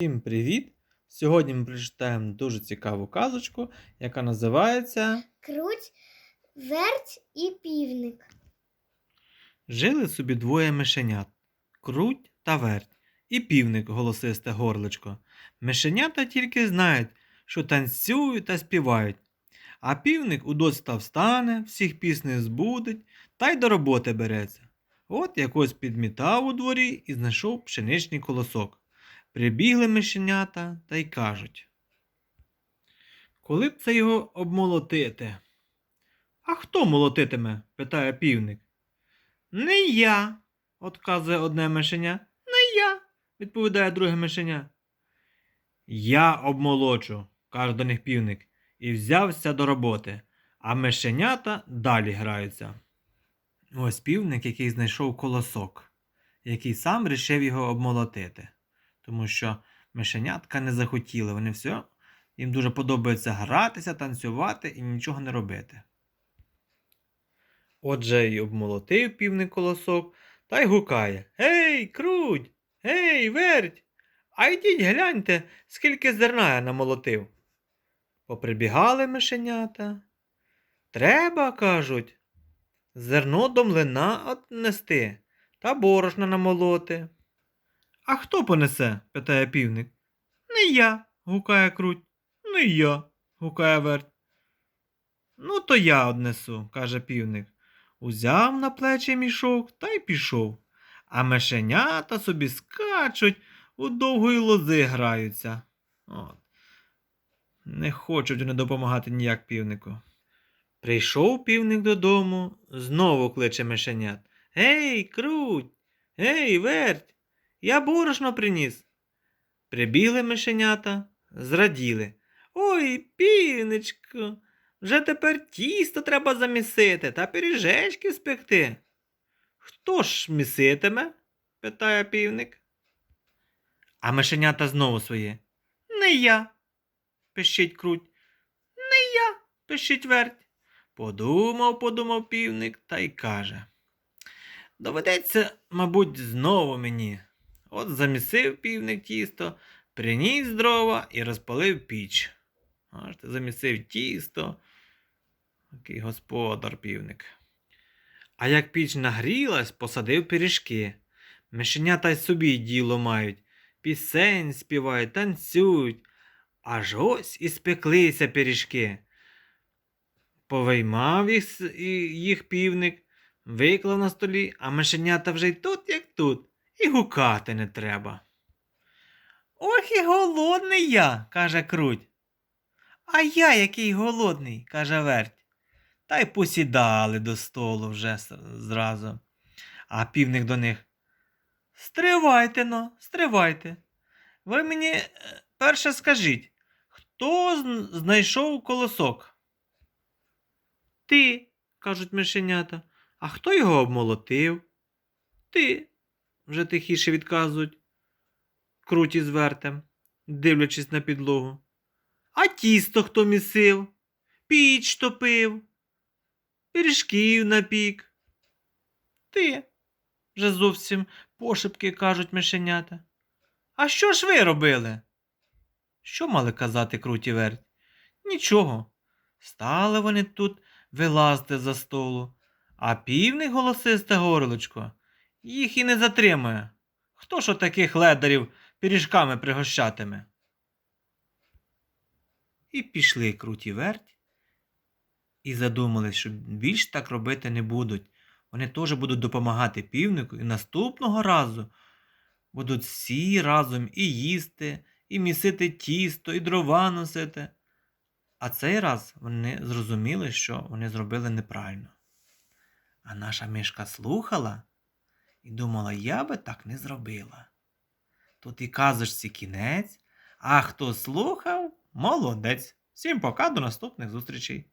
Всім привіт! Сьогодні ми прочитаємо дуже цікаву казочку, яка називається Круть, верть і півник. Жили собі двоє мишенят круть та верть, і півник голосисте горличко. Мишенята тільки знають, що танцюють та співають. А півник удоста встане, всіх пісни збудить та й до роботи береться. От якось підмітав у дворі і знайшов пшеничний колосок. Прибігли мишенята та й кажуть. Коли б це його обмолотити? А хто молотитиме? питає півник. Не я, отказує одне мишеня. Не я, відповідає друге мишеня. Я обмолочу, каже до них півник, і взявся до роботи, а мишенята далі граються. Ось півник, який знайшов колосок, який сам рішив його обмолотити. Тому що мишенятка не захотіли, вони все, їм дуже подобається гратися, танцювати і нічого не робити. Отже й обмолотив півник колосок та й гукає Гей, круть! Гей, верть! А йдіть гляньте, скільки зерна я намолотив. Поприбігали мишенята. Треба, кажуть, зерно до млина отнести та борошна намолоти. А хто понесе? питає півник. Не я, гукає круть. Не я, гукає верть. Ну, то я однесу, каже півник. Узяв на плечі мішок та й пішов. А мишенята собі скачуть, у довгої лози граються. От. Не хочуть вони допомагати ніяк півнику. Прийшов півник додому, знову кличе мишенят. Гей, круть! Гей, верть! Я борошно приніс. Прибігли мишенята, зраділи. Ой, півничко, вже тепер тісто треба замісити та пиріжечки спекти. Хто ж міситиме? питає півник. А мишенята знову своє. Не я, пищить круть. Не я, пищить верть. Подумав, подумав півник та й каже. Доведеться, мабуть, знову мені. От замісив півник тісто, приніс дрова і розпалив піч. Ти замісив тісто. Такий господар півник. А як піч нагрілась, посадив пиріжки. Мишенята й собі діло мають, пісень співають, танцюють. Аж ось і спеклися пиріжки. Повиймав їх, їх півник, виклав на столі, а мишенята вже й тут, як тут, і гукати не треба. Ох і голодний я, каже круть. А я який голодний, каже верть. Та й посідали до столу вже зразу. А півник до них. Стривайте но, стривайте. Ви мені е, перше скажіть, хто знайшов колосок? Ти, кажуть мишенята. А хто його обмолотив? Ти, вже тихіше відказують, круті з вертем, дивлячись на підлогу. А тісто хто місив, піч топив, пиріжків напік. Ти, вже зовсім пошепки кажуть мишенята. А що ж ви робили? Що мали казати круті верть? Нічого. Стали вони тут вилазити за столу, а півник голосисте горлочко їх і не затримує. Хто ж таких ледарів пиріжками пригощатиме? І пішли круті верть і задумались, що більш так робити не будуть. Вони теж будуть допомагати півнику і наступного разу будуть всі разом і їсти, і місити тісто, і дрова носити. А цей раз вони зрозуміли, що вони зробили неправильно. А наша мишка слухала і думала, я би так не зробила. Тут і казочці кінець, а хто слухав, молодець. Всім пока, до наступних зустрічей.